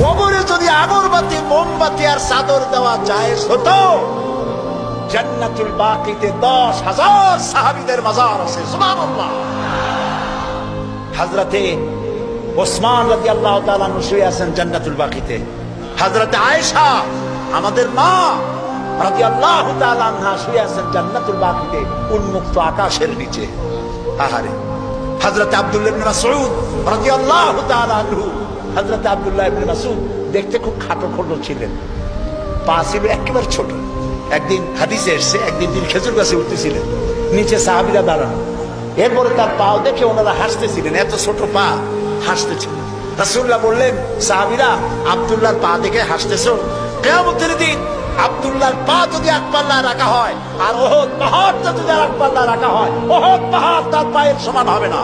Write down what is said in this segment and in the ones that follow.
কবরে যদি আগরবাতি, মোমবাতি আর চাদর দেওয়া যায় হতো জান্নাতুল বাকিতে দশ হাজার সাহাবিদের মাজার আছে, সুবহানাল্লাহ। হাজরাতে ওসমান রাজি আল্লাহ তালু শুয়ে আছেন জান্নাতুল বাকিতে। হাজরাতে আয়েশা, আমাদের মা রাজি আল্লাহ তালহা শুয়ে আছেন জান্নাতুল বাকিতে, উন্মুক্ত আকাশের নিচে আহারে হাজরতে আব্দুল্লাহ মাসউদ, রাদিয়াল্লাহু তাআলা আনহু হাজরতে আব্দুল্লাহ ইবনে মাসউদ দেখতে খুব খাটো খোটো ছিলেন। পা ছিল একেবারে ছোট। একদিন হাদিসে এসছে, একদিন তিনি খেজুর গাছে উঠতেছিলেন। নিচে সাহাবিরা দাঁড়ানো। এরপরে তার পাও দেখে ওনারা হাসতেছিলেন, এত ছোট পা হাসতেছিলেন রাসূলুল্লাহ বললেন, সাহাবিরা, আব্দুল্লাহর পা দেখে হাসতেছো? কেয়ামতের দিন আব্দুল্লাহর পা যদি এক পাল্লা রাখা হয়, আর ওহদ পাহাড়টা যদি আর এক পাল্লা রাখা হয়, ওহদ পাহাড় তার পায়ের সমান হবে না।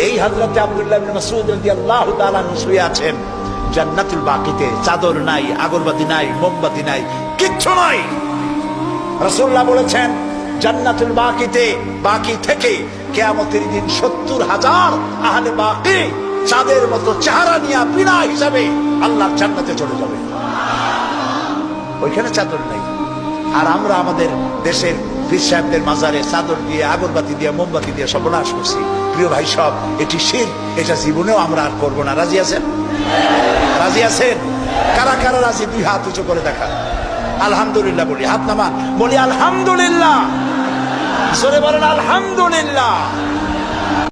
এই হযরত আব্দুল্লাহ মাসউদ রাদিয়াল্লাহু তাআলা শুয়ে আছেন। জান্নাতুল বাকিতে, চাদর নাই, আগরবাতি নাই, মোমবাতি নাই, কিচ্ছু নাই। রাসূলুল্লাহ বলেছেন, জান্নাতুল বাকিতে, বাকি থেকে কিয়ামতের দিন সত্তর হাজার আহলে বাকি চাঁদের মতো চেহারা নিয়ে বিনা হিসাবে আল্লাহর জান্নাতে চলে যাবে। ওইখানে চাদর নাই। আর আমরা আমাদের দেশের পীর সাহেবদের মাজারে চাদর দিয়ে, আগরবাতি দিয়ে, মোমবাতি দিয়ে সর্বনাশ করছি। প্রিয় ভাই, সব এটি শির। এটা জীবনেও আমরা আর করব না। রাজি আছেন? রাজি আছেন? কারা কারা রাজি? দুই হাত উঁচু করে দেখা। আলহামদুলিল্লাহ বলি, হাত নামান। বলি, আলহামদুলিল্লাহ। জোরে বলেন, আলহামদুলিল্লাহ।